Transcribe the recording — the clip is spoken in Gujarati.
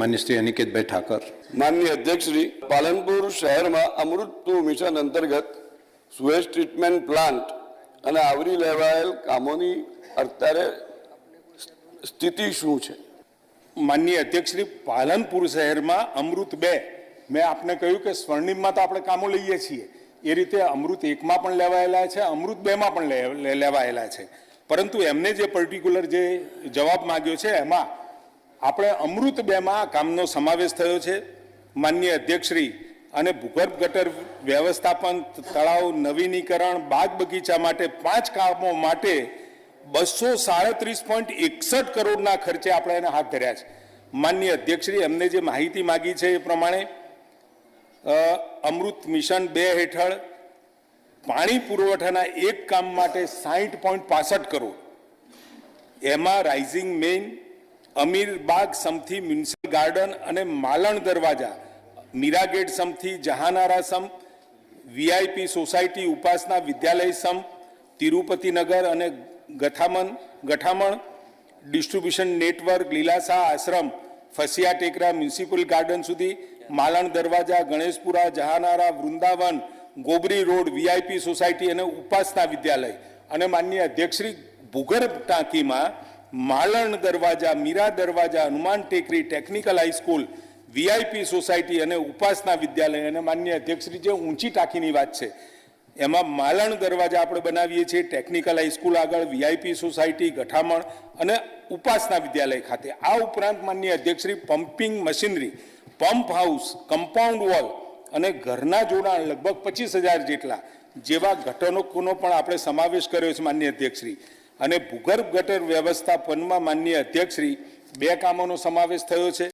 માન્ય શ્રી અનિકેતભાઈ ઠાકર. માનનીય અધ્યક્ષશ્રી પાલનપુર શહેરમાં અમૃત ટુ મિશન અંતર્ગત સુએજ ટ્રીટમેન્ટ પ્લાન્ટ અને આવરી લેવાયેલ કામોની અત્યારે સ્થિતિ શું છે? માનનીય અધ્યક્ષશ્રી પાલનપુર શહેરમાં અમૃત બે. મેં આપને કહ્યું કે સ્વર્ણિમમાં તો આપણે કામો લઈએ છીએ. એ રીતે અમૃત એકમાં પણ લેવાયેલા છે અમૃત બેમાં પણ લેવાયેલા છે. પરંતુ એમને જે પર્ટિક્યુલર જે જવાબ માંગ્યો છે એમાં આપણે અમૃત બેમાં કામનો સમાવેશ થયો છે. માન્ય અધ્યક્ષશ્રી અને ભૂગર્ભ ગટર વ્યવસ્થાપન તળાવ નવીનીકરણ, બાગ બગીચા માટે પાંચ કામો માટે બસો સાડત્રીસ પોઈન્ટ એકસઠ કરોડના ખર્ચે આપણે એને હાથ ધર્યા છે. માનનીય અધ્યક્ષશ્રી, એમને જે માહિતી માગી છે એ પ્રમાણે અમૃત મિશન બે હેઠળ પાણી પુરવઠાના એક કામ માટે સાહીઠ પોઈન્ટ પાસઠ કરોડ. એમાં રાઇઝિંગ મેઇન અમીરબાગ સમથી મ્યુનિસિપલ ગાર્ડન અને Malan Darwaja, Meera gate સમથી Jahanara sump, VIP society Upasana Vidyalaya sump, Tirupatinagar અને Gathaman Gathaman distribution network, Lilasa Ashram, Fasiya Tekra municipal garden સુધી, Malan Darwaja, Ganeshpura, Jahanara, Vrindavan, Gobari road, VIP society અને ઉપાસના વિદ્યાલય. અને માનનીય અધ્યક્ષશ્રી ભૂગર્ભ ટાંકીમાં માલણ દરવાજા, મીરા દરવાજા, હનુમાન ટેકરી ટેકનિકલ હાઈસ્કૂલ વીઆઈપી સોસાયટી અને ઉપાસના વિદ્યાલય અને માન્ય અધ્યક્ષશ્રી જે ઊંચી ટાંકીની વાત છે. એમાં માલણ દરવાજા આપણે બનાવીએ છીએ ટેકનિકલ હાઈસ્કૂલ આગળ વીઆઈપી સોસાયટી ગઠામણ અને ઉપાસના વિદ્યાલય ખાતે. આ ઉપરાંત માન્ય અધ્યક્ષશ્રી pumping machinery pump house compound wall અને ઘરના જોડાણ લગભગ પચીસ હજાર જેટલા જેવા ઘટકોનો પણ આપણે સમાવેશ કર્યો છે માન્ય અધ્યક્ષશ્રી. અને ભૂગર્ભ ગટર વ્યવસ્થાપનમાં માન્ય અધ્યક્ષશ્રી બે કામોનો સમાવેશ થયો છે.